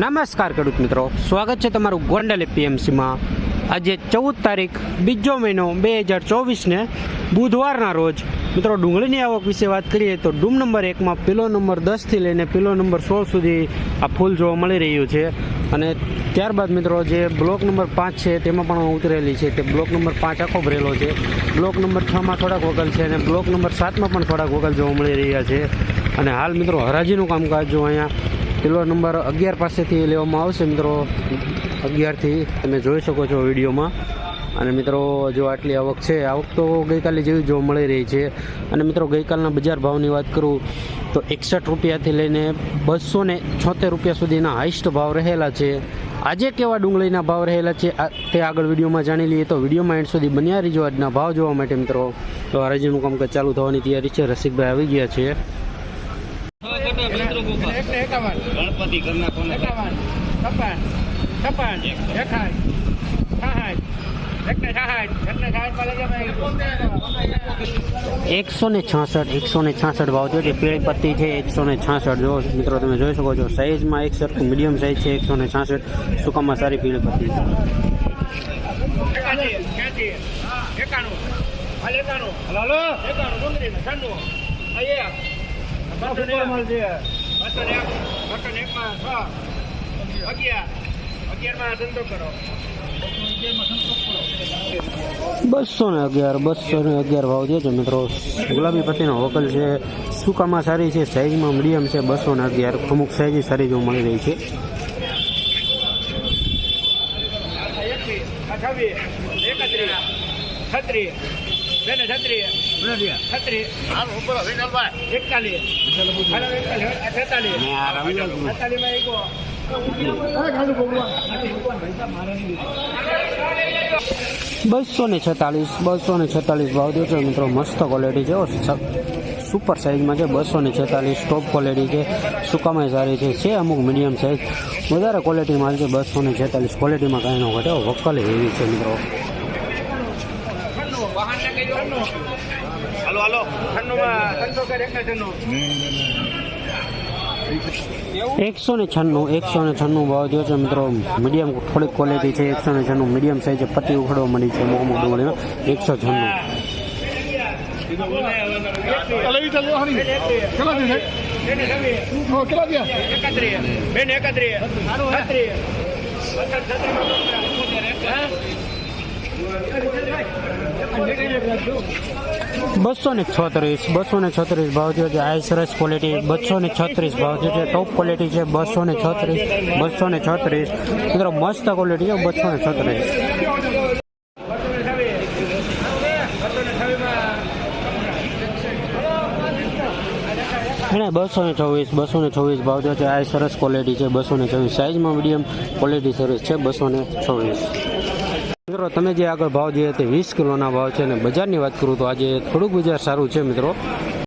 નમસ્કાર ખેડૂત મિત્રો. સ્વાગત છે તમારું ગોંડલ એપીએમસીમાં આજે ચૌદ તારીખ, બીજો મહિનો બે હજાર ચોવીસને બુધવારના રોજ. મિત્રો, ડુંગળીની આવક વિશે વાત કરીએ તો ડૂમ નંબર એકમાં પિલો નંબર દસથી લઈને પિલો નંબર સોળ સુધી આ ફૂલ જોવા મળી રહ્યું છે. અને ત્યારબાદ મિત્રો, જે બ્લોક નંબર પાંચ છે તેમાં પણ ઉતરેલી છે તે બ્લોક નંબર પાંચ આખો ભરેલો છે. બ્લોક નંબર છમાં થોડાક વગલ છે અને બ્લોક નંબર સાતમાં પણ થોડાક વગલ જોવા મળી રહ્યા છે. અને હાલ મિત્રો, હરાજીનું કામકાજ જો અહીંયા પેલો નંબર અગિયાર પાસેથી લેવામાં આવશે મિત્રો. અગિયારથી તમે જોઈ શકો છો વિડીયોમાં. અને મિત્રો, જો આટલી આવક છે આવક તો ગઈકાલે જેવી જોવા મળી રહી છે. અને મિત્રો, ગઈકાલના બજાર ભાવની વાત કરું, તો એકસઠ રૂપિયાથી લઈને બસો ને છોતેર રૂપિયા સુધીના હાઈસ્ટ ભાવ રહેલા છે. આજે કેવા ડુંગળીના ભાવ રહેલા છે તે આગળ વિડીયોમાં જાણી લઈએ. તો વિડીયોમાં એન્ડ સુધી બન્યા રહીજો આજના ભાવ જોવા માટે, મિત્રો. તો હરાજીનું કામકાજ ચાલુ થવાની તૈયારી છે. રસિકભાઈ આવી ગયા છે. ગણપતિ એકાવન છપ્પન છપ્પન એકસો ને છાસઠ એકસો ને છાસઠ ભાવ છે. જે પીળી પત્તી છે એકસો ને છાસઠ. જો મિત્રો તમે જોઈ શકો છો સાઈઝમાં એક સરખું મીડિયમ સાઈઝ છે એકસો ને છાસઠ. સુકામાં સારી પીળી પત્તી એકાણું ડુંગળી ઠંડુ અહીંયા બસો ને એક બસો ને એક બસો ને એકમાં છ અગિયાર. અગિયારમાં ધંધો કરો. બસો ને અગિયાર બસો ને અગિયાર ભાવ છે મિત્રો. ગુલાબી પત્તીનો વકલ છે. સુકામાં સારી છે સાઈઝમાં મીડિયમ છે બસો ને અગિયાર. અમુક સાઈઝ સારી જો મળી રહી છે. છત્રીસ. છત્રીસ. બસો ને છેતાલીસ બસો ને છેતાલીસ ભાવ દે છે મિત્રો. મસ્ત ક્વોલિટી છે. સુપર સાઇઝમાં છે. બસો ને છેતાલીસ ટોપ ક્વોલિટી છે. સુકામાં સારી છે. છે અમુક મીડિયમ સાઇઝ વધારે ક્વોલિટીમાં છે બસો ને છેતાલીસ ક્વોલિટીમાં કાંઈ ન ઘટે. વકલ એવી છે મિત્રો. એકસો ને છન્નું, એકસો ને છન્નું ભાવ થયો છે મિત્રો. મીડિયમ થોડીક ક્વોલિટી છે. એકસો ને છન્નું મીડિયમ સાઈઝ પતિ ઉખડવા મળી છે. અમુક અમુક એકસો છન્નું. બેન, એકત્રીસ. બસો ને છત્રીસ બસો ને છત્રીસ ભાવ થયો છે સરસ ક્વોલિટી બસો ને છત્રીસ ભાવ થયો છે ટોપ ક્વોલિટી છે બસો ને છત્રીસ બસો ને છત્રીસ. મિત્રો, મસ્ત ક્વોલિટી છે બસો ને છત્રીસ. અને બસો ને છવ્વીસ બસો ને છવ્વીસ ભાવ થયો છે આ સરસ ક્વોલિટી છે બસો ને છવ્વીસ. સાઇઝમાં મીડિયમ ક્વોલિટી સરસ છે બસો ને છવ્વીસ. મિત્રો, તમે જે આગળ ભાવ જોઈએ તે વીસ કિલોના ભાવ છે અને બજારની વાત કરું તો આજે થોડુંક બજાર સારું છે મિત્રો.